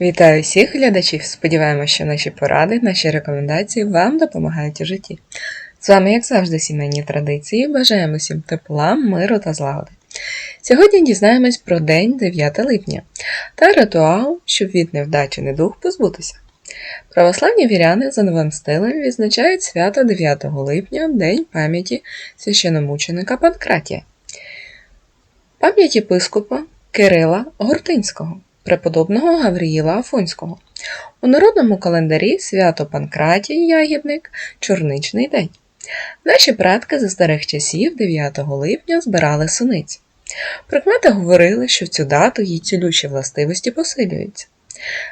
Вітаю всіх глядачів! Сподіваємося, що наші поради, наші рекомендації вам допомагають у житті. З вами, як завжди, сімейні традиції. Бажаємо всім тепла, миру та злагоди. Сьогодні дізнаємось про день 9 липня та ритуал, щоб від невдачі недуг позбутися. Православні віряни за новим стилем відзначають свято 9 липня, День пам'яті священомученика Панкратія, пам'ять єпископа Кирила Гортинського преподобного Гавриїла Афонського. У народному календарі свято Панкратій Ягідник Чорничний день. Наші предки за старих часів 9 липня збирали суниць. Прикмети говорили, що в цю дату її цілющі властивості посилюються.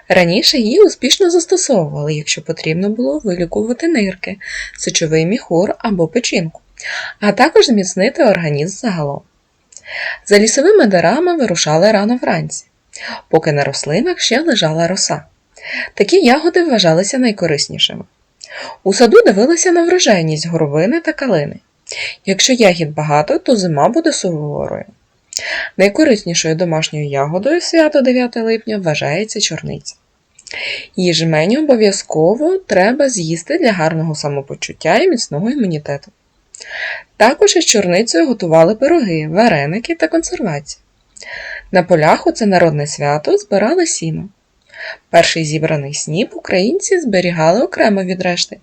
Раніше її успішно застосовували, якщо потрібно було вилікувати нирки, сечовий міхур або печінку, а також зміцнити організм загалом. За лісовими дарами вирушали рано вранці поки на рослинах ще лежала роса. Такі ягоди вважалися найкориснішими. У саду дивилися на врожайність горобини та калини. Якщо ягід багато, то зима буде суворою. Найкориснішою домашньою ягодою свято 9 липня вважається чорниця. Її жменю обов'язково треба з'їсти для гарного самопочуття і міцного імунітету. Також із чорницею готували пироги, вареники та консервації. На полях у це народне свято збирали сіно. Перший зібраний сніп українці зберігали окремо від решти,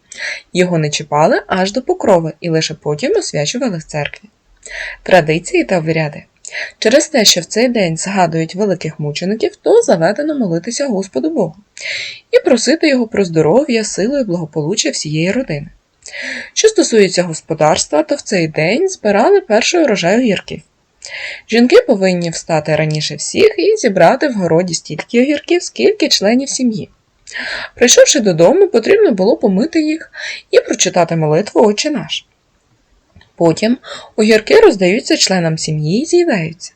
його не чіпали аж до покрови і лише потім освячували в церкві. Традиції та обряди. Через те, що в цей день згадують великих мучеників, то заведено молитися Господу Богу і просити його про здоров'я, силу і благополуччя всієї родини. Що стосується господарства, то в цей день збирали перший урожай огірків. Жінки повинні встати раніше всіх і зібрати в городі стільки огірків, скільки членів сім'ї. Прийшовши додому, потрібно було помити їх і прочитати молитву Отче наш. Потім огірки роздаються членам сім'ї і з'їдаються.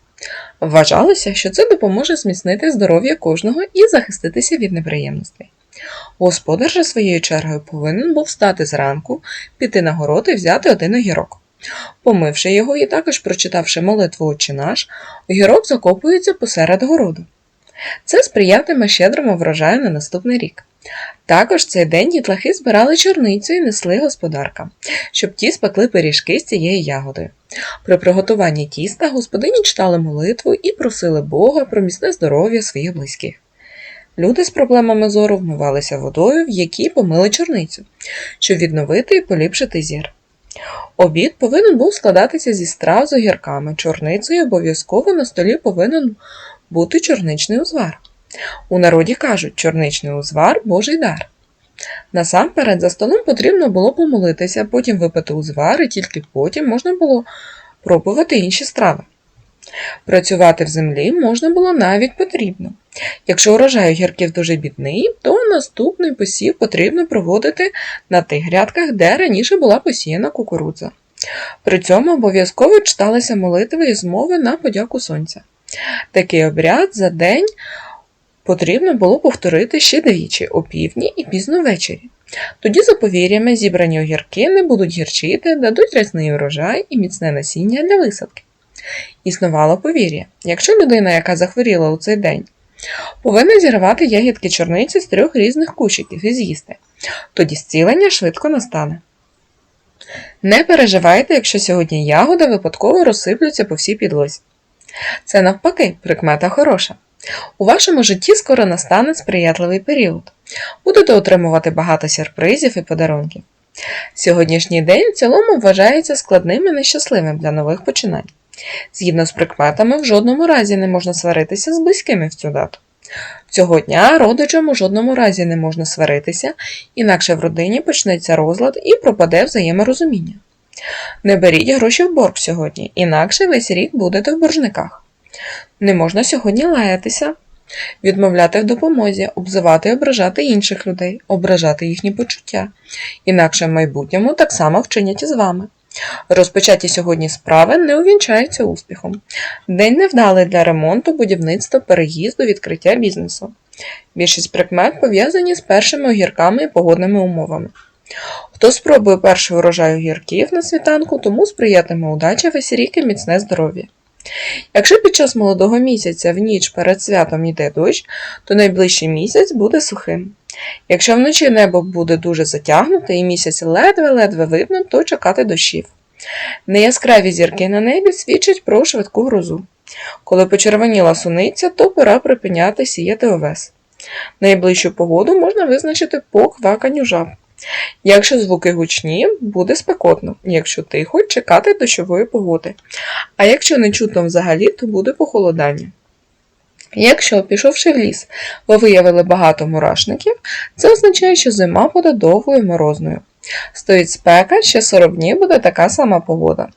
Вважалося, що це допоможе зміцнити здоров'я кожного і захиститися від неприємностей. Господар же своєю чергою повинен був встати зранку, піти на город і взяти один огірок. Помивши його і також прочитавши молитву «Отче наш, огірок закопується посеред городу. Це сприятиме щедрому врожаю на наступний рік. Також цей день дітлахи збирали чорницю і несли господаркам, щоб ті спекли пиріжки з цією ягодою. При приготуванні тіста господині читали молитву і просили Бога про міцне здоров'я своїх близьких. Люди з проблемами зору вмивалися водою, в якій помили чорницю, щоб відновити і поліпшити зір. Обід повинен був складатися зі страв з огірками, чорницею обов'язково на столі повинен бути чорничний узвар. У народі кажуть, чорничний узвар Божий дар. Насамперед, за столом потрібно було помолитися, потім випити узвар, і тільки потім можна було пробувати інші страви. Працювати в землі можна було навіть потрібно. Якщо урожай огірків дуже бідний, то наступний посів потрібно проводити на тих грядках, де раніше була посіяна кукурудза. При цьому обов'язково читалися молитви і змови на подяку сонця. Такий обряд за день потрібно було повторити ще двічі опівдні і пізно ввечері. Тоді, за повір'ями, зібрані огірки не будуть гірчити, дадуть рясний урожай і міцне насіння для висадки. Існувало повір'я, якщо людина, яка захворіла у цей день, повинна зірвати ягідки чорниці з трьох різних кущиків і з'їсти, тоді зцілення швидко настане. Не переживайте, якщо сьогодні ягоди випадково розсиплються по всій підлозі. Це навпаки, прикмета хороша. У вашому житті скоро настане сприятливий період. Будете отримувати багато сюрпризів і подарунків. Сьогоднішній день в цілому вважається складним і нещасливим для нових починань. Згідно з прикметами, в жодному разі не можна сваритися з близькими в цю дату. Цього дня родичам у жодному разі не можна сваритися, інакше в родині почнеться розлад і пропаде взаєморозуміння. Не беріть гроші в борг сьогодні, інакше весь рік будете в боржниках. Не можна сьогодні лаятися, відмовляти в допомозі, обзивати і ображати інших людей, ображати їхні почуття, інакше в майбутньому так само вчинять і з вами. Розпочаті сьогодні справи не увінчаються успіхом. День невдалий для ремонту, будівництва, переїзду, відкриття бізнесу. Більшість прикмет пов'язані з першими огірками і погодними умовами. Хто спробує перший урожай огірків на світанку, тому сприятиме удача весь рік і міцне здоров'я. Якщо під час молодого місяця в ніч перед святом йде дощ, то найближчий місяць буде сухим. Якщо вночі небо буде дуже затягнуте і місяць ледве-ледве видно, то чекати дощів. Неяскраві зірки на небі свідчать про швидку грозу. Коли почервоніла суниця, то пора припиняти сіяти овес. Найближчу погоду можна визначити по кваканню жаб. Якщо звуки гучні, буде спекотно, якщо тихо, чекати дощової погоди. А якщо не чутно взагалі, то буде похолодання. Якщо, пішовши в ліс, ви виявили багато мурашників, це означає, що зима буде довгою і морозною. Стоїть спека, ще 40 днів буде така сама погода.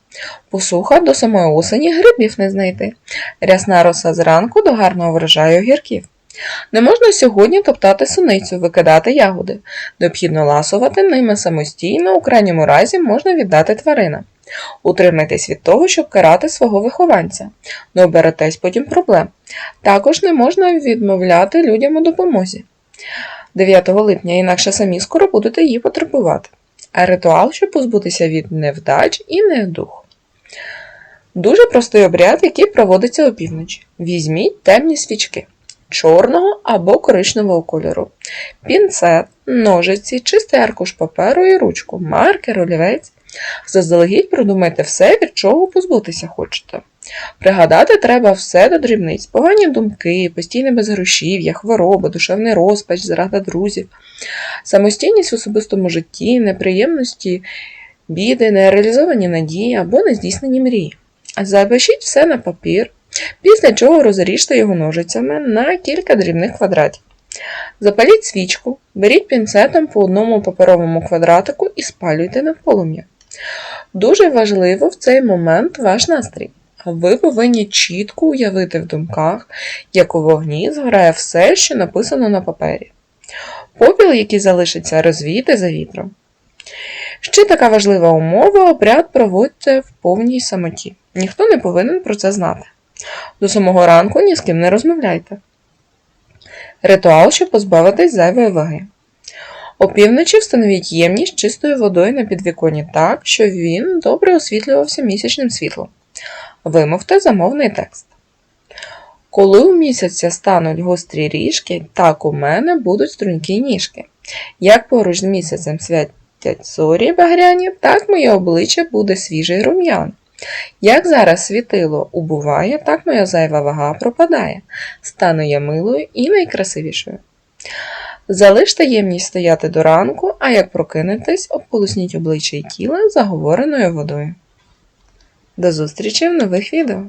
Посуха до самої осені грибів не знайти. Рясна роса зранку до гарного врожаю огірків. Не можна сьогодні топтати суницю, викидати ягоди. Необхідно ласувати ними самостійно, у крайньому разі можна віддати тваринам. Утримайтесь від того, щоб карати свого вихованця. Не оберетесь потім проблем. Також не можна відмовляти людям у допомозі. 9 липня, інакше самі скоро будете її потребувати. А ритуал, щоб позбутися від невдач і недух. Дуже простий обряд, який проводиться опівночі. Візьміть темні свічки чорного або коричневого кольору, пінцет, ножиці, чистий аркуш паперу і ручку, маркер, олівець. Заздалегідь продумайте все, від чого позбутися хочете. Пригадати треба все до дрібниць, погані думки, постійне безгрошів'я, хвороби, душевний розпач, зрада друзів, самостійність в особистому житті, неприємності, біди, нереалізовані надії або нездійснені мрії. Запишіть все на папір, після чого розріжте його ножицями на кілька дрібних квадратів. Запаліть свічку, беріть пінцетом по одному паперовому квадратику і спалюйте на полум'я. Дуже важливо в цей момент ваш настрій. Ви повинні чітко уявити в думках, як у вогні згорає все, що написано на папері. Попіл, який залишиться, розвійте за вітром. Ще така важлива умова обряд проводьте в повній самоті. Ніхто не повинен про це знати. До самого ранку ні з ким не розмовляйте. Ритуал, щоб позбавитись зайвої ваги. Опівночі встановіть ємність чистою водою на підвіконні так, щоб він добре освітлювався місячним світлом. Вимовте замовний текст. Коли у місяця стануть гострі ріжки, так у мене будуть стрункі ніжки. Як поруч з місяцем святять зорі багряні, так моє обличчя буде свіжий рум'ян. Як зараз світило убуває, так моя зайва вага пропадає, стану я милою і найкрасивішою. Залиште ємність стояти до ранку, а як прокинетесь, обполосніть обличчя і тіло заговореною водою. До зустрічі в нових відео!